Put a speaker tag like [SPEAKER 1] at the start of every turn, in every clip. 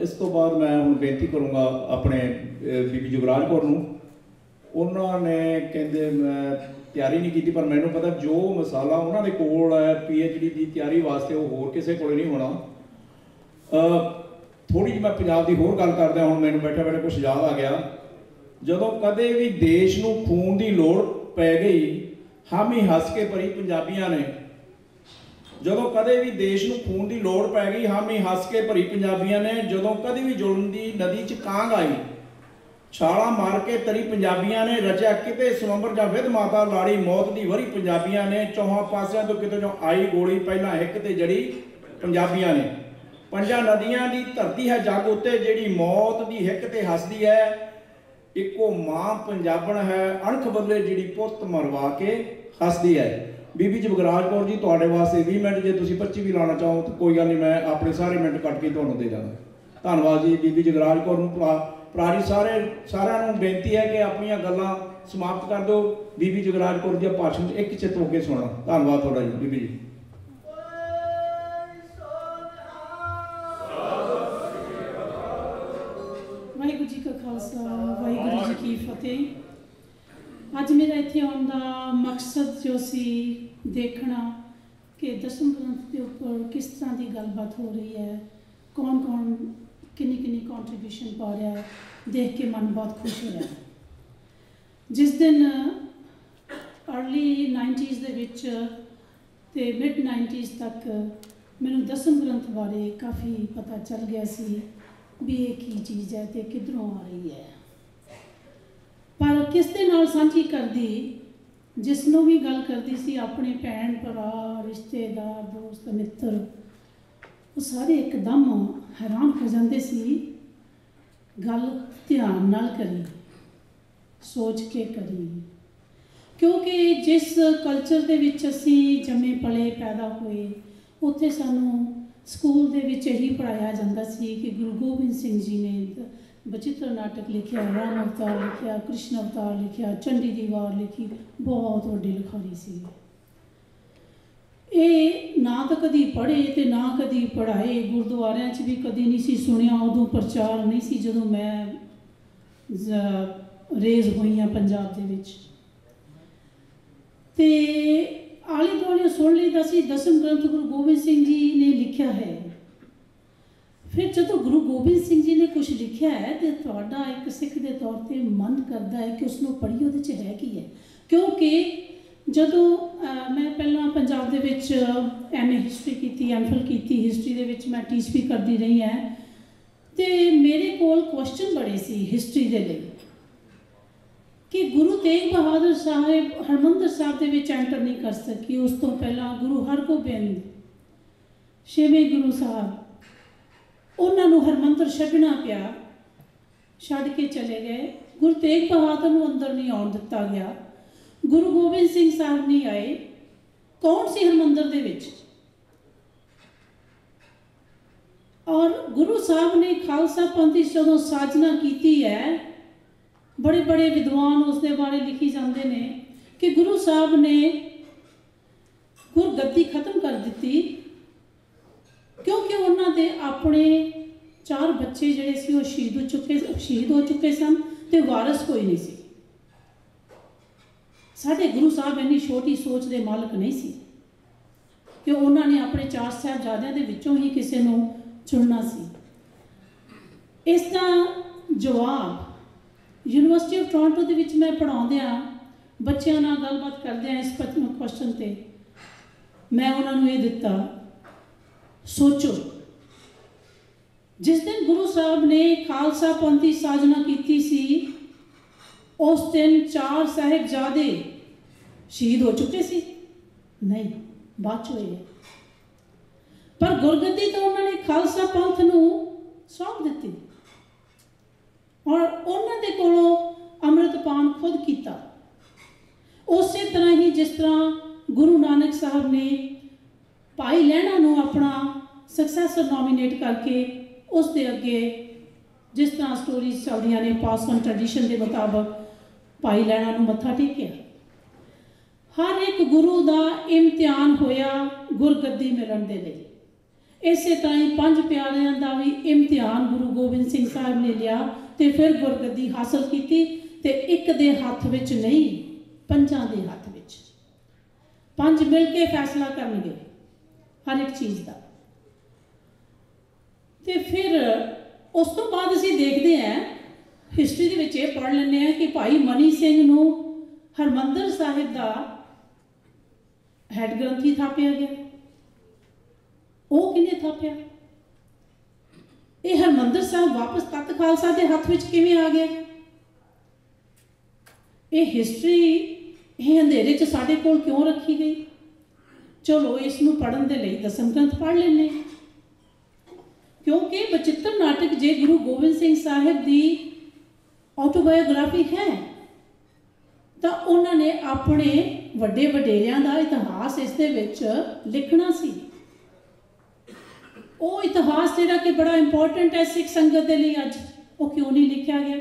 [SPEAKER 1] ਇਸ ਤੋਂ ਬਾਅਦ ਮੈਂ ਹੁਣ ਬੇਨਤੀ ਕਰੂੰਗਾ ਆਪਣੇ ਅ, ਬੀਬੀ ਜੁਗਰਾਜ ਕੌਰ ਨੂੰ। ਉਹਨਾਂ ਨੇ ਕਹਿੰਦੇ ਮੈਂ ਤਿਆਰੀ ਨਹੀਂ ਕੀਤੀ ਪਰ ਮੈਨੂੰ ਪਤਾ ਜੋ ਮਸਾਲਾ ਉਹਨਾਂ ਦੇ ਕੋਲ ਹੈ ਪੀਐਚਡੀ ਦੀ ਤਿਆਰੀ ਵਾਸਤੇ ਉਹ ਹੋਰ ਕਿਸੇ ਕੋਲ ਨਹੀਂ ਹੋਣਾ। ਥੋੜੀ ਜਿਹੀ ਮੈਂ ਪੰਜਾਬ ਦੀ ਹੋਰ ਗੱਲ ਕਰਦਾ ਹੁਣ ਮੈਨੂੰ ਬੈਠਾ ਬੈਠਾ ਕੁਝ ਯਾਦ ਆ ਗਿਆ। ਜਦੋਂ ਕਦੇ ਵੀ ਦੇਸ਼ ਨੂੰ ਖੂਨ ਦੀ ਲੋੜ ਪੈ ਗਈ ਹਾਮੀ ਹੱਸ ਕੇ ਭਰੀ ਪੰਜਾਬੀਆਂ ਨੇ ਜਦੋਂ ਕਦੇ ਵੀ ਦੇਸ਼ ਨੂੰ ਖੂਨ ਦੀ ਲੋੜ ਪੈ ਗਈ, ਹਾਮੀ ਹੱਸ ਕੇ ਭਰੀ ਪੰਜਾਬੀਆਂ ਨੇ ਜਦੋਂ ਕਦੇ ਵੀ ਜ਼ੁਲਮ ਦੀ ਨਦੀ 'ਚ ਕਾਂਗ ਆਈ, ਛਾਲਾ ਮਾਰ ਕੇ ਤਰੀ ਪੰਜਾਬੀਆਂ ਨੇ ਰਚਿਆ ਕਿਤੇ ਸਵੰਬਰ ਜਾਂ ਵਿਧ ਮਾਤਾ ਲਾੜੀ ਮੌਤ ਦੀ ਵਰੀ ਪੰਜਾਬੀਆਂ ਨੇ ਚੌਹਾਂ ਪਾਸਿਆਂ ਤੋਂ ਕਿਤੇ ਜੋ ਆਈ ਗੋਲੀ, ਪਹਿਲਾਂ ਇੱਕ ਤੇ ਜੜੀ ਪੰਜਾਬੀਆਂ ਨੇ। ਪੰਜਾਂ ਨਦੀਆਂ ਦੀ ਧਰਤੀ ਹੈ ਜੱਗ ਉੱਤੇ, ਜਿਹੜੀ ਮੌਤ ਦੀ ਹਿੱਕ ਤੇ ਹੱਸਦੀ ਹੈ। ਇੱਕੋ ਮਾਂ ਪੰਜਾਬਣ ਹੈ, ਅਣਖ ਬਦਲੇ ਜਿਹੜੀ ਪੁੱਤ ਮਰਵਾ ਕੇ ਹੱਸਦੀ ਹੈ। ਬੀਬੀ ਜਗਰਾਜ ਕੌਰ ਜੀ, ਤੁਹਾਡੇ ਵਾਸਤੇ 20 ਮਿੰਟ ਜੇ ਤੁਸੀਂ 25 ਵੀ ਲਾਣਾ ਚਾਹੋ ਤਾਂ ਕੋਈ ਗੱਲ ਨਹੀਂ, ਮੈਂ ਆਪਣੇ ਸਾਰੇ ਮਿੰਟ ਕੱਟ ਕੇ ਤੁਹਾਨੂੰ ਦੇ ਦਾਂਗਾ। ਧੰਨਵਾਦ ਜੀ ਬੀਬੀ ਜਗਰਾਜ ਕੌਰ ਨੂੰ। ਭਰਾ ਸਾਰੇ ਸਾਰਿਆਂ ਨੂੰ ਬੇਨਤੀ ਹੈ ਕਿ ਆਪਣੀਆਂ ਗੱਲਾਂ ਸਮਾਪਤ ਕਰ ਦਿਓ। ਬੀਬੀ ਜਗਰਾਜ ਕੌਰ ਜੀ ਦਾ ਭਾਸ਼ਣ ਇੱਕ ਚਿੱਤ ਹੋ ਕੇ ਸੁਣਾ। ਧੰਨਵਾਦ ਤੁਹਾਡਾ ਜੀ, ਬੀਬੀ ਜੀ।
[SPEAKER 2] ਵਾਹਿਗੁਰੂ ਜੀ ਕਾ ਖਾਲਸਾ, ਵਾਹਿਗੁਰੂ ਜੀ ਕੀ ਫਤਿਹ। ਅੱਜ ਮੇਰਾ ਇੱਥੇ ਆਉਣ ਦਾ ਮਕਸਦ ਜੋ ਸੀ ਦੇਖਣਾ ਕਿ ਦਸਮ ਗ੍ਰੰਥ ਦੇ ਉੱਪਰ ਕਿਸ ਤਰ੍ਹਾਂ ਦੀ ਗੱਲਬਾਤ ਹੋ ਰਹੀ ਹੈ, ਕੌਣ ਕੌਣ, ਕਿੰਨੀ ਕਿੰਨੀ ਕੰਟਰੀਬਿਊਸ਼ਨ ਪਾ ਰਿਹਾ ਹੈ, ਦੇਖ ਕੇ ਮਨ ਬਹੁਤ ਖੁਸ਼ ਹੋ ਰਿਹਾ ਹੈ। ਜਿਸ ਦਿਨ ਅਰਲੀ 90s ਦੇ ਵਿੱਚ ਤੇ ਮਿਡ 90s ਤੱਕ ਮੈਨੂੰ ਦਸਮ ਗ੍ਰੰਥ ਬਾਰੇ ਕਾਫੀ ਪਤਾ ਚੱਲ ਗਿਆ ਸੀ ਵੀ ਇਹ ਕੀ ਚੀਜ਼ ਹੈ ਤੇ ਕਿੱਧਰੋਂ ਆ ਰਹੀ ਹੈ। ਪਰ ਕਿਸ ਦੇ ਨਾਲ ਸਾਂਝੀ ਕਰਦੀ ਜਿਸ ਨੂੰ ਵੀ ਗੱਲ ਕਰਦੀ ਸੀ, ਆਪਣੇ ਭੈਣ ਭਰਾ, ਰਿਸ਼ਤੇਦਾਰ, ਦੋਸਤ, ਮਿੱਤਰ, ਉਹ ਸਾਰੇ ਇੱਕਦਮ ਹੈਰਾਨ ਹੋ ਜਾਂਦੇ ਸੀ। ਗੱਲ ਧਿਆਨ ਨਾਲ ਕਰੀ, ਸੋਚ ਕੇ ਕਰੀ। ਕਿਉਂਕਿ ਜਿਸ ਕਲਚਰ ਦੇ ਵਿੱਚ ਅਸੀਂ ਜੰਮੇ ਪਲੇ ਪੈਦਾ ਹੋਏ, ਉੱਥੇ ਸਾਨੂੰ ਸਕੂਲ ਦੇ ਵਿੱਚ ਇਹੀ ਪੜਾਇਆ ਜਾਂਦਾ ਸੀ ਕਿ ਗੁਰੂ ਗੋਬਿੰਦ ਸਿੰਘ ਜੀ ਨੇ ਬਚਿੱਤਰ ਨਾਟਕ ਲਿਖਿਆ, ਰਾਮ ਅਵਤਾਰ ਲਿਖਿਆ, ਕ੍ਰਿਸ਼ਨ ਅਵਤਾਰ ਲਿਖਿਆ, ਚੰਡੀ ਦੀ ਵਾਰ ਲਿਖੀ, ਬਹੁਤ ਵੱਡੀ ਲਿਖਾਰੀ ਸੀ। ਇਹ ਨਾ ਤਾਂ ਕਦੀ ਪੜ੍ਹੇ ਤੇ ਨਾ ਕਦੀ ਪੜ੍ਹਾਏ, ਗੁਰਦੁਆਰਿਆਂ 'ਚ ਵੀ ਕਦੀ ਨਹੀਂ ਸੀ ਸੁਣਿਆ, ਉਦੋਂ ਪ੍ਰਚਾਰ ਨਹੀਂ ਸੀ ਜਦੋਂ ਮੈਂ ਰੇਜ਼ ਹੋਈ ਹਾਂ ਪੰਜਾਬ ਦੇ ਵਿੱਚ। ਤੇ ਆਲੇ ਦੁਆਲੇ ਸੁਣ ਲਈਦਾ ਸੀ, ਦਸਮ ਗ੍ਰੰਥ ਗੁਰੂ ਗੋਬਿੰਦ ਸਿੰਘ ਜੀ ਨੇ ਲਿਖਿਆ ਹੈ ਫਿਰ ਜਦੋਂ ਗੁਰੂ ਗੋਬਿੰਦ ਸਿੰਘ ਜੀ ਨੇ ਕੁਝ ਲਿਖਿਆ ਹੈ ਤੇ ਤੁਹਾਡਾ ਇੱਕ ਸਿੱਖ ਦੇ ਤੌਰ ਤੇ ਮਨ ਕਰਦਾ ਹੈ ਕਿ ਉਸ ਨੂੰ ਪੜ੍ਹੀ ਉਹਦੇ 'ਚ ਹੈ ਕੀ ਹੈ? ਕਿਉਂਕਿ ਜਦੋਂ ਮੈਂ ਪਹਿਲਾਂ ਪੰਜਾਬ ਦੇ ਵਿੱਚ ਐਮਏ ਹਿਸਟਰੀ ਕੀਤੀ ਐਮਫਿਲ ਕੀਤੀ ਹਿਸਟਰੀ ਦੇ ਵਿੱਚ ਮੈਂ ਟੀਚ ਟੀਚਪੀ ਕਰਦੀ ਰਹੀ ਹਾਂ ਤੇ ਮੇਰੇ ਕੋਲ ਕੁਐਸਚਨ ਬੜੇ ਸੀ ਹਿਸਟਰੀ ਦੇ ਲਈ ਕਿ ਗੁਰੂ ਤੇਗ ਬਹਾਦਰ ਸਾਹਿਬ, ਹਰਮੰਦਰ ਸਾਹਿਬ ਦੇ ਵਿੱਚ ਐਂਟਰ ਨਹੀਂ ਕਰ ਸਕੀ। ਉਸ ਤੋਂ ਪਹਿਲਾਂ ਗੁਰੂ ਹਰਗੋਬਿੰਦ, ਛੇਵੇਂ ਗੁਰੂ ਸਾਹਿਬ ਉਹਨਾਂ ਨੂੰ ਹਰਮੰਦਰ ਛੱਡਣਾ ਪਿਆ। ਛੱਡ ਕੇ ਚਲੇ ਗਏ। ਗੁਰੂ ਤੇਗ ਬਹਾਦਰ ਨੂੰ ਅੰਦਰ ਨਹੀਂ ਆਉਣ ਦਿੱਤਾ ਗਿਆ। ਗੁਰੂ ਗੋਬਿੰਦ ਸਿੰਘ ਸਾਹਿਬ ਨਹੀਂ ਆਏ। ਕੌਣ ਸੀ ਹਰਮੰਦਰ ਦੇ ਵਿੱਚ? ਔਰ ਗੁਰੂ ਸਾਹਿਬ ਨੇ ਖਾਲਸਾ ਪੰਥ ਦੀ ਜਦੋਂ ਸਾਜਨਾ ਕੀਤੀ ਹੈ, ਬੜੇ ਬੜੇ ਵਿਦਵਾਨ ਉਸ ਦੇ ਬਾਰੇ ਲਿਖੀ ਜਾਂਦੇ ਨੇ ਕਿ ਗੁਰੂ ਸਾਹਿਬ ਨੇ ਗੁਰਗੱਦੀ ਖਤਮ ਕਰ ਦਿੱਤੀ। ਕਿਉਂਕਿ ਆਪਣੇ ਚਾਰ ਬੱਚੇ ਜਿਹੜੇ ਸੀ, ਉਹ ਸ਼ਹੀਦ ਹੋ ਚੁੱਕੇ, ਸ਼ਹੀਦ ਹੋ ਚੁੱਕੇ ਸਨ ਤੇ ਵਾਰਿਸ ਕੋਈ ਨਹੀਂ ਸੀ। ਸਾਡੇ ਗੁਰੂ ਸਾਹਿਬ ਇੰਨੀ ਛੋਟੀ ਸੋਚ ਦੇ ਮਾਲਕ ਨਹੀਂ ਸੀ ਕਿ ਉਹਨਾਂ ਨੇ ਆਪਣੇ ਚਾਰ ਸਾਹਿਬਜ਼ਾਦਿਆਂ ਦੇ ਵਿੱਚੋਂ ਹੀ ਕਿਸੇ ਨੂੰ ਚੁਣਨਾ ਸੀ। ਇਸ ਦਾ ਜਵਾਬ ਯੂਨੀਵਰਸਿਟੀ ਆਫ ਟੋਰਾਂਟੋ ਦੇ ਵਿੱਚ ਮੈਂ ਪੜਾਉਂਦਿਆਂ ਬੱਚਿਆਂ ਨਾਲ ਗੱਲਬਾਤ ਕਰਦਿਆਂ ਇਸ ਕੁਐਸਚਨ ਤੇ ਮੈਂ ਉਹਨਾਂ ਨੂੰ ਇਹ ਦਿੱਤਾ, ਸੋਚੋ ਜਿਸ ਦਿਨ ਗੁਰੂ ਸਾਹਿਬ ਨੇ ਖਾਲਸਾ ਪੰਥ ਦੀ ਸਾਜਨਾ ਕੀਤੀ ਸੀ, ਉਸ ਦਿਨ ਚਾਰ ਸਾਹਿਬਜ਼ਾਦੇ ਸ਼ਹੀਦ ਹੋ ਚੁੱਕੇ ਸੀ। ਨਹੀਂ, ਬਾਅਦ ਚ ਹੋਏ ਪਰ ਗੁਰਗੱਦੀ ਤਾਂ ਉਹਨਾਂ ਨੇ ਖਾਲਸਾ ਪੰਥ ਨੂੰ ਸੌਂਪ ਦਿੱਤੀ। ਔਰ ਉਹਨਾਂ ਦੇ ਕੋਲੋਂ ਅੰਮ੍ਰਿਤਪਾਨ ਖੁਦ ਕੀਤਾ। ਉਸੇ ਤਰ੍ਹਾਂ ਹੀ ਜਿਸ ਤਰ੍ਹਾਂ ਗੁਰੂ ਨਾਨਕ ਸਾਹਿਬ ਨੇ ਭਾਈ ਲਹਿਣਾ ਨੂੰ ਆਪਣਾ ਸਕਸੈਸਰ ਨੋਮੀਨੇਟ ਕਰਕੇ ਉਸ ਦੇ ਅੱਗੇ ਜਿਸ ਤਰ੍ਹਾਂ ਸਟੋਰੀਜ਼ ਚੱਲਦੀਆਂ ਨੇ ਪਾਸ ਔਨ ਟ੍ਰੈਡੀਸ਼ਨ ਦੇ ਮੁਤਾਬਕ ਭਾਈ ਲਹਿਣਾ ਨੂੰ ਮੱਥਾ ਟੇਕਿਆ। ਹਰ ਇੱਕ ਗੁਰੂ ਦਾ ਇਮਤਿਹਾਨ ਹੋਇਆ ਗੁਰਗੱਦੀ ਮਿਲਣ ਦੇ ਲਈ। ਇਸੇ ਤਰ੍ਹਾਂ ਹੀ ਪੰਜ ਪਿਆਰਿਆਂ ਦਾ ਵੀ ਇਮਤਿਹਾਨ ਗੁਰੂ ਗੋਬਿੰਦ ਸਿੰਘ ਸਾਹਿਬ ਨੇ ਲਿਆ ਤੇ ਫਿਰ ਗੁਰਗੱਦੀ ਹਾਸਲ ਕੀਤੀ ਤੇ ਇੱਕ ਦੇ ਹੱਥ ਵਿੱਚ ਨਹੀਂ, ਪੰਜਾਂ ਦੇ ਹੱਥ ਵਿੱਚ। ਪੰਜ ਮਿਲ ਕੇ ਫੈਸਲਾ ਕਰਨਗੇ ਹਰ ਇੱਕ ਚੀਜ਼ ਦਾ। ਤੇ ਫਿਰ ਉਸ ਤੋਂ ਬਾਅਦ ਅਸੀਂ ਦੇਖਦੇ ਹਾਂ ਹਿਸਟਰੀ ਦੇ ਵਿੱਚ ਇਹ ਪੜ੍ਹ ਲੈਂਦੇ ਹਾਂ ਕਿ ਭਾਈ ਮਨੀ ਸਿੰਘ ਨੂੰ ਹਰਮੰਦਰ ਸਾਹਿਬ ਦਾ ਹੈਡ ਗ੍ਰੰਥੀ ਥਾਪਿਆ ਗਿਆ। ਉਹ ਕਿਹਨੇ ਥਾਪਿਆ? ਇਹ ਹਰਮੰਦਰ ਸਾਹਿਬ ਵਾਪਸ ਤਖਤ ਖਾਲਸਾ ਦੇ ਹੱਥ ਵਿੱਚ ਕਿਵੇਂ ਆ ਗਿਆ? ਇਹ ਹਿਸਟਰੀ ਇਹ ਅੰਧੇਰੇ 'ਚ ਸਾਡੇ ਕੋਲ ਕਿਉਂ ਰੱਖੀ ਗਈ? ਚਲੋ ਇਸ ਨੂੰ ਪੜਨ ਦੇ ਲਈ ਦਸਮ ਗ੍ਰੰਥ ਪੜ੍ਹ ਲੈਂਦੇ ਕਿਉਂਕਿ ਬਚਿੱਤਰ ਨਾਟਕ ਜੇ ਗੁਰੂ ਗੋਬਿੰਦ ਸਿੰਘ ਸਾਹਿਬ ਦੀ ਆਟੋਬਾਇਓਗ੍ਰਾਫੀ ਹੈ, ਤਾਂ ਉਹਨਾਂ ਨੇ ਆਪਣੇ ਵੱਡੇ ਵਡੇਰਿਆਂ ਦਾ ਇਤਿਹਾਸ ਇਸ ਦੇ ਵਿੱਚ ਲਿਖਣਾ ਸੀ। ਉਹ ਇਤਿਹਾਸ ਜਿਹੜਾ ਕਿ ਬੜਾ ਇੰਪੋਰਟੈਂਟ ਹੈ ਸਿੱਖ ਸੰਗਤ ਦੇ ਲਈ ਅੱਜ, ਉਹ ਕਿਉਂ ਨਹੀਂ ਲਿਖਿਆ ਗਿਆ?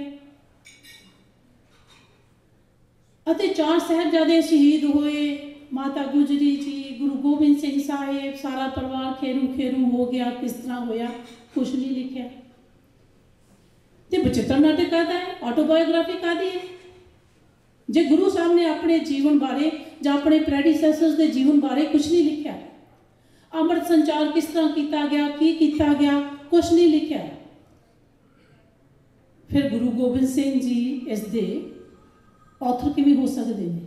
[SPEAKER 2] ਅਤੇ ਚਾਰ ਸਾਹਿਬਜ਼ਾਦੇ ਸ਼ਹੀਦ ਹੋਏ ਮਾਤਾ ਗੁਜਰੀ ਜੀ, ਗੁਰੂ ਗੋਬਿੰਦ ਸਿੰਘ ਸਾਹਿਬ, ਸਾਰਾ ਪਰਿਵਾਰ ਖੇਰੂ ਖੇਰੂ ਹੋ ਗਿਆ, ਕਿਸ ਤਰ੍ਹਾਂ ਹੋਇਆ ਕੁਝ ਨਹੀਂ ਲਿਖਿਆ। ਤੇ ਬਚਿੱਤਰ ਨਾਟਕ ਕਾਹਦਾ ਹੈ? ਆਟੋਬਾਇਓਗ੍ਰਾਫੀ ਕਾਹਦੀ ਹੈ? ਜੇ ਗੁਰੂ ਸਾਹਿਬ ਨੇ ਆਪਣੇ ਜੀਵਨ ਬਾਰੇ ਜਾਂ ਆਪਣੇ ਪ੍ਰੈਡੀਸੈਸਰਸ ਦੇ ਜੀਵਨ ਬਾਰੇ ਕੁਝ ਨਹੀਂ ਲਿਖਿਆ, ਅੰਮ੍ਰਿਤ ਸੰਚਾਰ ਕਿਸ ਤਰ੍ਹਾਂ ਕੀਤਾ ਗਿਆ, ਕੀ ਕੀਤਾ ਗਿਆ ਕੁਝ ਨਹੀਂ ਲਿਖਿਆ, ਫਿਰ ਗੁਰੂ ਗੋਬਿੰਦ ਸਿੰਘ ਜੀ ਇਸ ਦੇ ਆਥਰ ਕਿਵੇਂ ਹੋ ਸਕਦੇ ਨੇ?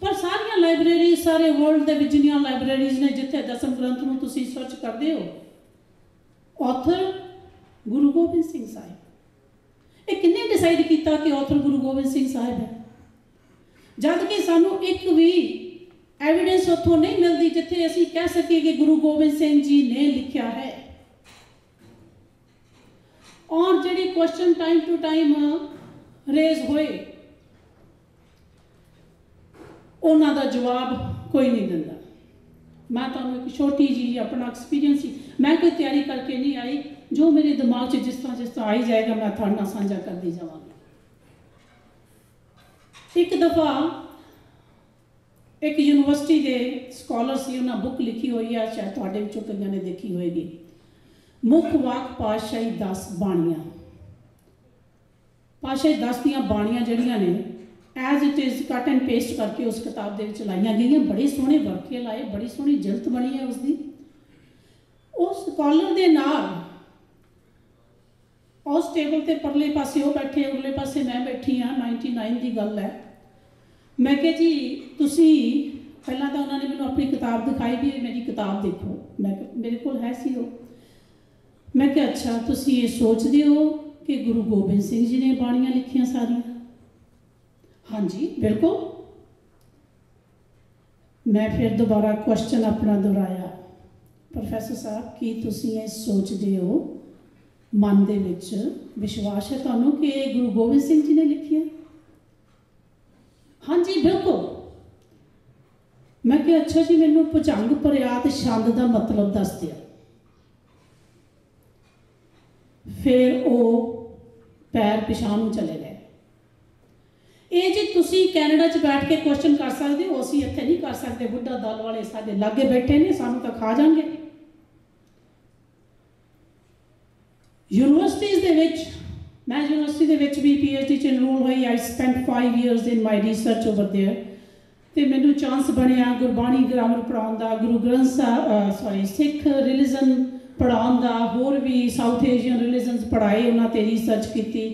[SPEAKER 2] ਪਰ ਸਾਰੀਆਂ ਲਾਇਬ੍ਰੇਰੀ ਸਾਰੇ ਵਰਲਡ ਦੇ ਵਿੱਚ ਜਿੰਨੀਆਂ ਲਾਇਬ੍ਰੇਰੀਜ਼ ਨੇ ਜਿੱਥੇ ਦਸਮ ਗ੍ਰੰਥ ਨੂੰ ਤੁਸੀਂ ਸਰਚ ਕਰਦੇ ਹੋ ਆਥਰ ਗੁਰੂ ਗੋਬਿੰਦ ਸਿੰਘ ਸਾਹਿਬ। ਇਹ ਕਿੰਨੇ ਡਿਸਾਈਡ ਕੀਤਾ ਕਿ ਆਥਰ ਗੁਰੂ ਗੋਬਿੰਦ ਸਿੰਘ ਸਾਹਿਬ ਹੈ? ਜਦ ਕਿ ਸਾਨੂੰ ਇੱਕ ਵੀ ਐਵੀਡੈਂਸ ਉੱਥੋਂ ਨਹੀਂ ਮਿਲਦੀ ਜਿੱਥੇ ਅਸੀਂ ਕਹਿ ਸਕੀਏ ਕਿ ਗੁਰੂ ਗੋਬਿੰਦ ਸਿੰਘ ਜੀ ਨੇ ਲਿਖਿਆ ਹੈ। ਔਰ ਜਿਹੜੇ question time to time raise ਹੋਏ ਉਹਨਾਂ ਦਾ ਜਵਾਬ ਕੋਈ ਨਹੀਂ ਦਿੰਦਾ। ਮੈਂ ਤੁਹਾਨੂੰ ਇੱਕ ਛੋਟੀ ਜੀ ਆਪਣਾ ਐਕਸਪੀਰੀਅੰਸ ਸੀ ਮੈਂ ਕੋਈ ਤਿਆਰੀ ਕਰਕੇ ਨਹੀਂ ਆਈ। ਜੋ ਮੇਰੇ ਦਿਮਾਗ 'ਚ ਜਿਸ ਤਰ੍ਹਾਂ ਜਿਸ ਤਰ੍ਹਾਂ ਆਈ ਜਾਏਗਾ, ਮੈਂ ਤੁਹਾਡੇ ਨਾਲ ਸਾਂਝਾ ਕਰਦੀ ਜਾਵਾਂਗੀ। ਇੱਕ ਦਫਾ ਇੱਕ ਯੂਨੀਵਰਸਿਟੀ ਦੇ ਸਕਾਲਰ ਸੀ, ਉਹਨਾਂ ਬੁੱਕ ਲਿਖੀ ਹੋਈ ਆ, ਸ਼ਾਇਦ ਤੁਹਾਡੇ ਵਿੱਚੋਂ ਕਈਆਂ ਨੇ ਦੇਖੀ ਹੋਏਗੀ। ਮੁੱਖ ਵਾਕ ਪਾਤਸ਼ਾਹੀ 10 ਬਾਣੀਆਂ। ਪਾਤਸ਼ਾਹੀ 10 ਦੀਆਂ ਬਾਣੀਆਂ ਜਿਹੜੀਆਂ ਨੇ as it is cut and paste ਕਰਕੇ ਉਸ ਕਿਤਾਬ ਦੇ ਵਿੱਚ ਲਾਈਆਂ ਗਈਆਂ। ਬੜੇ ਸੋਹਣੇ ਵਰਕੇ ਲਾਏ ਬੜੀ ਸੋਹਣੀ ਜਿਲਤ ਬਣੀ ਹੈ ਉਸ ਦੀ ਉਸ ਸਕਾਲਰ ਦੇ ਨਾਲ ਉਸ ਟੇਬਲ ਤੇ ਪਰਲੇ ਪਾਸੇ ਉਹ ਬੈਠੇ ਉਰਲੇ ਪਾਸੇ ਮੈਂ ਬੈਠੀ ਆ 99 ਦੀ ਗੱਲ ਹੈ। ਮੈਂ ਕਿਹਾ ਜੀ ਤੁਸੀਂ ਪਹਿਲਾਂ ਤਾਂ ਉਹਨਾਂ ਨੇ ਮੈਨੂੰ ਆਪਣੀ ਕਿਤਾਬ ਦਿਖਾਈ ਵੀ ਮੇਰੀ ਕਿਤਾਬ ਦੇਖੋ। ਮੈਂ ਕਿਹਾ, ਮੇਰੇ ਕੋਲ ਹੈ ਸੀ ਉਹ। ਮੈਂ ਕਿਹਾ ਅੱਛਾ ਤੁਸੀਂ ਇਹ ਸੋਚਦੇ ਹੋ ਕਿ ਗੁਰੂ ਗੋਬਿੰਦ ਸਿੰਘ ਜੀ ਨੇ ਬਾਣੀਆਂ ਲਿਖੀਆਂ ਸਾਰੀਆਂ? ਹਾਂਜੀ। ਬਿਲਕੁਲ ਮੈਂ ਫਿਰ ਦੁਬਾਰਾ ਕੁਐਸਚਨ ਆਪਣਾ ਦੁਹਰਾਇਆ। ਪ੍ਰੋਫੈਸਰ ਸਾਹਿਬ, ਕੀ ਤੁਸੀਂ ਇਹ ਸੋਚਦੇ ਹੋ ਮਨ ਦੇ ਵਿੱਚ? ਵਿਸ਼ਵਾਸ ਹੈ ਤੁਹਾਨੂੰ ਕਿ ਇਹ ਗੁਰੂ ਗੋਬਿੰਦ ਸਿੰਘ ਜੀ ਨੇ ਲਿਖੀਆਂ ਹਾਂਜੀ, ਬਿਲਕੁਲ। ਮੈਂ ਕਿਹਾ, ਅੱਛਾ ਜੀ, ਮੈਨੂੰ ਭੁਜੰਗ ਪ੍ਰਿਆਤ ਛੰਦ ਦਾ ਮਤਲਬ ਦੱਸ ਦਿਓ। ਫਿਰ ਉਹ ਪੈਰ ਪਿਛਾਂ ਨੂੰ ਚਲੇ ਗਏ। ਇਹ ਜੀ ਤੁਸੀਂ ਕੈਨੇਡਾ 'ਚ ਬੈਠ ਕੇ ਕੁਐਸਚਨ ਕਰ ਸਕਦੇ ਹੋ ਅਸੀਂ ਇੱਥੇ ਨਹੀਂ ਕਰ ਸਕਦੇ ਬੁੱਢਾ ਦਲ ਵਾਲੇ ਸਾਡੇ ਲਾਗੇ ਬੈਠੇ ਨੇ ਸਾਨੂੰ ਤਾਂ ਖਾ ਜਾਣਗੇ ਯੂਨੀਵਰਸਿਟੀਜ਼ ਦੇ ਵਿੱਚ ਮੈਂ ਯੂਨੀਵਰਸਿਟੀ ਦੇ ਵਿੱਚ ਵੀ ਪੀਐਚਡੀ ਚ ਇਨਰੋਲ ਹੋਈ I spent 5 years in my research over there ਤੇ ਮੈਨੂੰ ਚਾਂਸ ਬਣਿਆ ਗੁਰਬਾਣੀ ਗ੍ਰਾਮਰ ਪੜਾਉਣ ਦਾ ਗੁਰੂ ਗ੍ਰੰਥ ਸਾਹਿਬ ਸੌਰੀ ਸਿੱਖ ਰਿਲੀਜਨ ਪੜਾਉਣ ਦਾ ਹੋਰ ਵੀ ਸਾਊਥ ਏਸ਼ੀਅਨ ਰਿਲੀਜਨਸ ਪੜਾਏ ਉਹਨਾਂ ਤੇ ਰਿਸਰਚ ਕੀਤੀ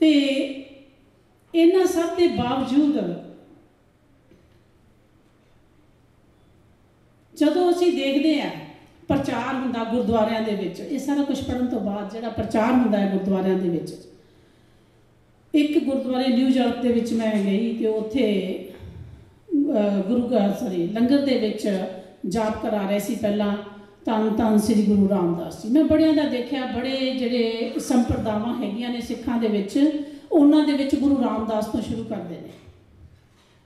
[SPEAKER 2] ਤੇ ਇਹਨਾਂ ਸਭ ਦੇ ਬਾਵਜੂਦ ਜਦੋਂ ਅਸੀਂ ਦੇਖਦੇ ਆ ਪ੍ਰਚਾਰ ਹੁੰਦਾ ਗੁਰਦੁਆਰਿਆਂ ਦੇ ਵਿੱਚ, ਇਹ ਸਾਰਾ ਕੁਝ ਪੜਨ ਤੋਂ ਬਾਅਦ ਜਿਹੜਾ ਪ੍ਰਚਾਰ ਹੁੰਦਾ ਹੈ ਗੁਰਦੁਆਰਿਆਂ ਦੇ ਵਿੱਚ। ਇੱਕ ਗੁਰਦੁਆਰੇ ਨਿਊਯਾਰਕ ਦੇ ਵਿੱਚ ਮੈਂ ਗਈ ਤੇ ਉੱਥੇ ਗੁਰੂ ਘਰ ਸਰੀ ਲੰਗਰ ਦੇ ਵਿੱਚ ਜਾਪ ਕਰਾ ਰਹੇ ਸੀ ਪਹਿਲਾਂ। ਧੰਨ ਧੰਨ ਸ੍ਰੀ ਗੁਰੂ ਰਾਮਦਾਸ ਜੀ। ਮੈਂ ਬੜਿਆਂ ਦਾ ਦੇਖਿਆ, ਬੜੇ ਜਿਹੜੇ ਸੰਪਰਦਾਵਾਂ ਹੈਗੀਆਂ ਨੇ ਸਿੱਖਾਂ ਦੇ ਵਿੱਚ, ਉਹਨਾਂ ਦੇ ਵਿੱਚ ਗੁਰੂ ਰਾਮਦਾਸ ਤੋਂ ਸ਼ੁਰੂ ਕਰਦੇ ਨੇ।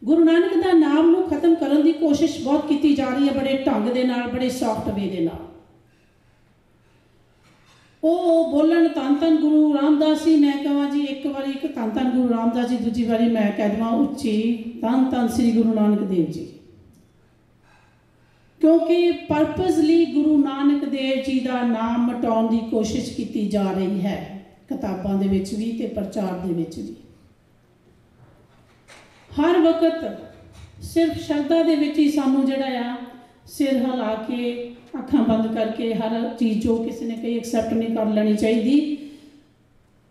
[SPEAKER 2] ਗੁਰੂ ਨਾਨਕ ਦਾ ਨਾਮ ਨੂੰ ਖਤਮ ਕਰਨ ਦੀ ਕੋਸ਼ਿਸ਼ ਬਹੁਤ ਕੀਤੀ ਜਾ ਰਹੀ ਹੈ, ਬੜੇ ਢੰਗ ਦੇ ਨਾਲ, ਬੜੇ ਸੌਫਟ ਵੇ ਦੇ ਨਾਲ। ਉਹ ਬੋਲਣ ਧੰਨ ਧੰਨ ਗੁਰੂ ਰਾਮਦਾਸ ਜੀ, ਮੈਂ ਕਹਾਂ ਜੀ, ਇੱਕ ਵਾਰੀ ਇੱਕ ਧੰਨ ਧੰਨ ਗੁਰੂ ਰਾਮਦਾਸ ਜੀ, ਦੂਜੀ ਵਾਰੀ ਮੈਂ ਕਹਿ ਦੇਵਾਂ, ਉੱਚੀ ਧੰਨ ਧੰਨ ਸ੍ਰੀ ਗੁਰੂ ਨਾਨਕ ਦੇਵ ਜੀ। ਕਿਉਂਕਿ ਪਰਪਸਲੀ ਗੁਰੂ ਨਾਨਕ ਦੇਵ ਜੀ ਦਾ ਨਾਮ ਮਟਾਉਣ ਦੀ ਕੋਸ਼ਿਸ਼ ਕੀਤੀ ਜਾ ਰਹੀ ਹੈ, ਕਿਤਾਬਾਂ ਦੇ ਵਿੱਚ ਵੀ ਤੇ ਪ੍ਰਚਾਰ ਦੇ ਵਿੱਚ ਵੀ। ਹਰ ਵਕਤ ਸਿਰਫ ਸ਼ਰਧਾ ਦੇ ਵਿੱਚ ਹੀ ਸਾਨੂੰ ਜਿਹੜਾ ਆ, ਸਿਰ ਹਿਲਾ ਕੇ, ਅੱਖਾਂ ਬੰਦ ਕਰਕੇ ਹਰ ਚੀਜ਼ ਜੋ ਕਿਸੇ ਨੇ ਕਹੀ ਐਕਸੈਪਟ ਨਹੀਂ ਕਰ ਲੈਣੀ ਚਾਹੀਦੀ।